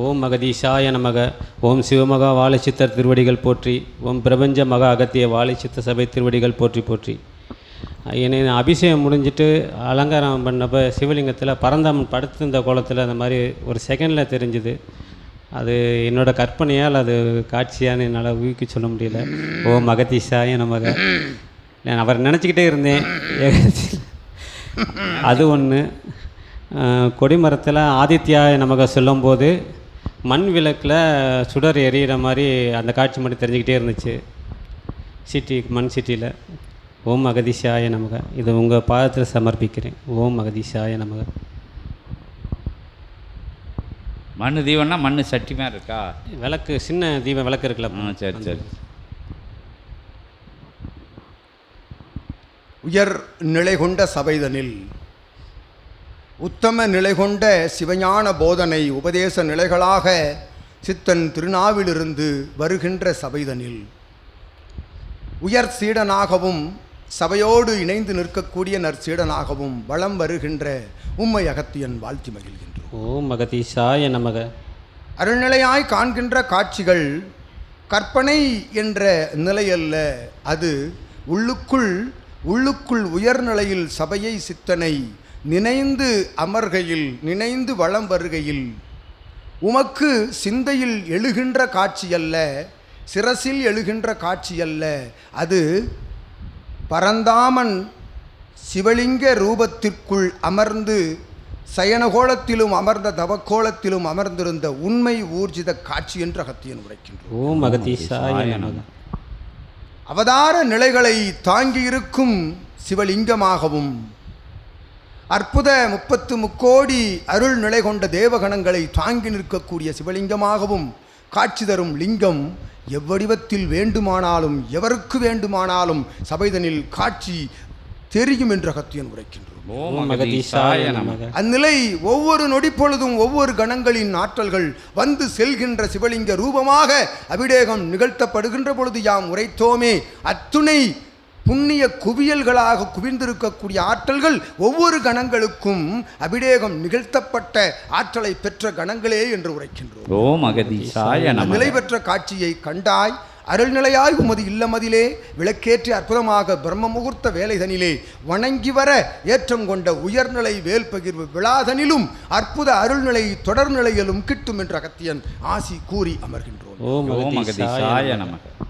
ஓம் மகதீஷாய நமக. ஓம் சிவமகா வாழைச்சித்தர் திருவடிகள் போற்றி. ஓம் பிரபஞ்ச மகா அகத்திய வாழைச்சித்த சபை திருவடிகள் போற்றி போற்றி. என்னை நான் அபிஷேகம் முடிஞ்சிட்டு அலங்காரம் பண்ணப்போ சிவலிங்கத்தில் பரந்தாமன் படுத்திருந்த கோலத்தில் அந்த மாதிரி ஒரு செகண்டில் தெரிஞ்சுது. அது என்னோட கற்பனையால் அது காட்சியான்னு என்னால் ஊக்கி சொல்ல முடியல. ஓம் மகதீஷாய நமக. நான் அவரை நினச்சிக்கிட்டே இருந்தேன். அது ஒன்று கொடிமரத்தில் ஆதித்யா நமக சொல்லும்போது மண் விளக்கில் சுடர் எரியிற மாதிரி அந்த காட்சி மட்டும் தெரிஞ்சுக்கிட்டே இருந்துச்சு. சிட்டி மண் சிட்டியில். ஓம் அகதிஷாய நமக. இது உங்கள் பாதத்தில் சமர்ப்பிக்கிறேன். ஓம் அகதிஷாய நமக. மண்ணு தீவம்னா மண்ணு சட்டி மாதிரி இருக்கா? விளக்கு சின்ன தீப விளக்கு இருக்குல்ல. சரி சரி. உயர் நிலை கொண்ட சபைதனில் உத்தம நிலை கொண்ட சிவஞான போதனை உபதேச நிலைகளாக சித்தன் திருநாவிலிருந்து வருகின்ற சபைதனில். உயர் சீடனாகவும் சபையோடு இணைந்து நிற்கக்கூடிய நற்சீடனாகவும் வலம் வருகின்ற உம்மை அகத்தியன் வாழ்த்தி மகிழ்கின்றோம். ஓம் அகதீஷாய நமக. அருள்நிலையாய் காண்கின்ற காட்சிகள் கற்பனை என்ற நிலையல்ல அது உள்ளுக்குள் உள்ளுக்குள் உயர்நிலையில் சபையை சித்தனை நினைந்து அமர்கையில் நினைந்து வளம் வருகையில் உமக்கு சிந்தையில் எழுகின்ற காட்சியல்ல சிரசில் எழுகின்ற காட்சியல்ல அது பரந்தாமன் சிவலிங்க ரூபத்திற்குள் அமர்ந்து சயனகோலத்திலும் அமர்ந்த தவக்கோலத்திலும் அமர்ந்திருந்த உண்மை ஊர்ஜித காட்சி என்று அகத்தியன் நமக அவதார நிலைகளை தாங்கியிருக்கும் சிவலிங்கமாகவும் அற்புத முப்பத்து முக்கோடி அருள் நிலை கொண்ட தேவகணங்களை தாங்கி நிற்கக்கூடிய சிவலிங்கமாகவும் காட்சி தரும் லிங்கம் எவ்வடிவத்தில் வேண்டுமானாலும் எவருக்கு வேண்டுமானாலும் சபைதனில் காட்சி தெரியும் என்று அகத்தியன் உரைக்கின்றோம். அந்நிலை ஒவ்வொரு நொடிப்பொழுதும் ஒவ்வொரு கணங்களின் ஆற்றல்கள் வந்து செல்கின்ற சிவலிங்க ரூபமாக அபிடேகம் நிகழ்த்தப்படுகின்ற பொழுது யாம் உரைத்தோமே அத்துணை புண்ணிய குவியல்களாக குவிந்திருக்கக்கூடிய ஆற்றல்கள் ஒவ்வொரு கணங்களுக்கும் அபிடேகம் நிகழ்த்தப்பட்ட ஆற்றலை பெற்ற கணங்களே என்று உரைக்கின்றோம். ஓம் நிலை பெற்ற காட்சியை கண்டாய் அருள்நிலையாய் உமது இல்லமதிலே விளக்கேற்றி அற்புதமாக பிரம்ம முகூர்த்த வேலைதனிலே வணங்கி வர ஏற்றம் கொண்ட உயர்நிலை வேல் பகிர்வு விழாதனிலும் அற்புத அருள்நிலை தொடர்நிலையிலும் கிட்டும் என்ற அகத்தியன் ஆசி கூறி அமர்கின்றோம். ஓம் நமக.